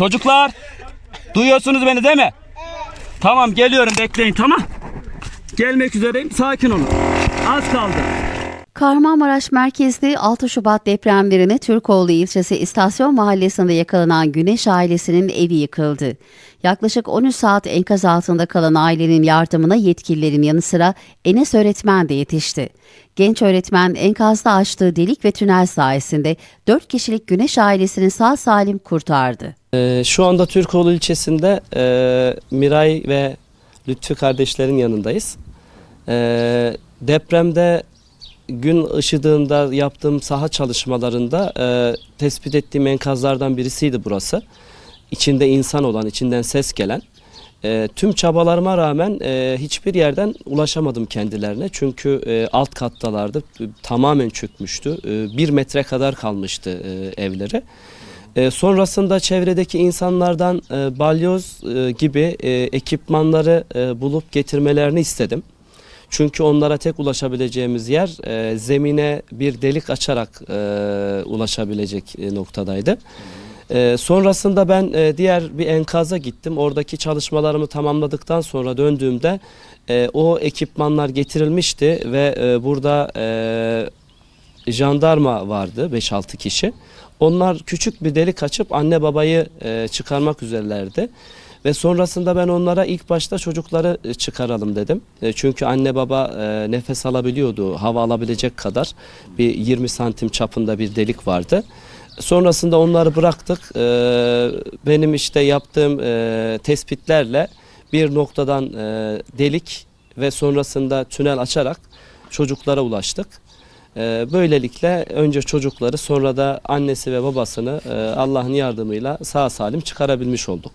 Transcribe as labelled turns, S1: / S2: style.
S1: Çocuklar duyuyorsunuz beni değil mi? Tamam geliyorum bekleyin tamam. Gelmek üzereyim sakin olun. Az kaldı.
S2: Kahramanmaraş merkezli 6 Şubat depremlerine Türkoğlu ilçesi İstasyon Mahallesi'nde yakalanan Güneş ailesinin evi yıkıldı. Yaklaşık 13 saat enkaz altında kalan ailenin yardımına yetkililerin yanı sıra Enes öğretmen de yetişti. Genç öğretmen enkazda açtığı delik ve tünel sayesinde 4 kişilik Güneş ailesini sağ salim kurtardı.
S3: Ee, şu anda Türkoğlu ilçesinde e, Miray ve Lütfü kardeşlerin yanındayız. Ee, depremde gün ışıdığında yaptığım saha çalışmalarında e, tespit ettiğim enkazlardan birisiydi burası. İçinde insan olan, içinden ses gelen. E, tüm çabalarıma rağmen e, hiçbir yerden ulaşamadım kendilerine. Çünkü e, alt kattalardı, tamamen çökmüştü. E, bir metre kadar kalmıştı e, evleri. E, sonrasında çevredeki insanlardan e, balyoz e, gibi e, ekipmanları e, bulup getirmelerini istedim. Çünkü onlara tek ulaşabileceğimiz yer e, zemine bir delik açarak e, ulaşabilecek e, noktadaydı. E, sonrasında ben e, diğer bir enkaza gittim. Oradaki çalışmalarımı tamamladıktan sonra döndüğümde e, o ekipmanlar getirilmişti ve e, burada e, jandarma vardı 5-6 kişi. Onlar küçük bir delik açıp anne babayı e, çıkarmak üzerlerdi. Ve sonrasında ben onlara ilk başta çocukları e, çıkaralım dedim. E, çünkü anne baba e, nefes alabiliyordu, hava alabilecek kadar bir 20 santim çapında bir delik vardı. Sonrasında onları bıraktık. Benim işte yaptığım tespitlerle bir noktadan delik ve sonrasında tünel açarak çocuklara ulaştık. Böylelikle önce çocukları sonra da annesi ve babasını Allah'ın yardımıyla sağ salim çıkarabilmiş olduk.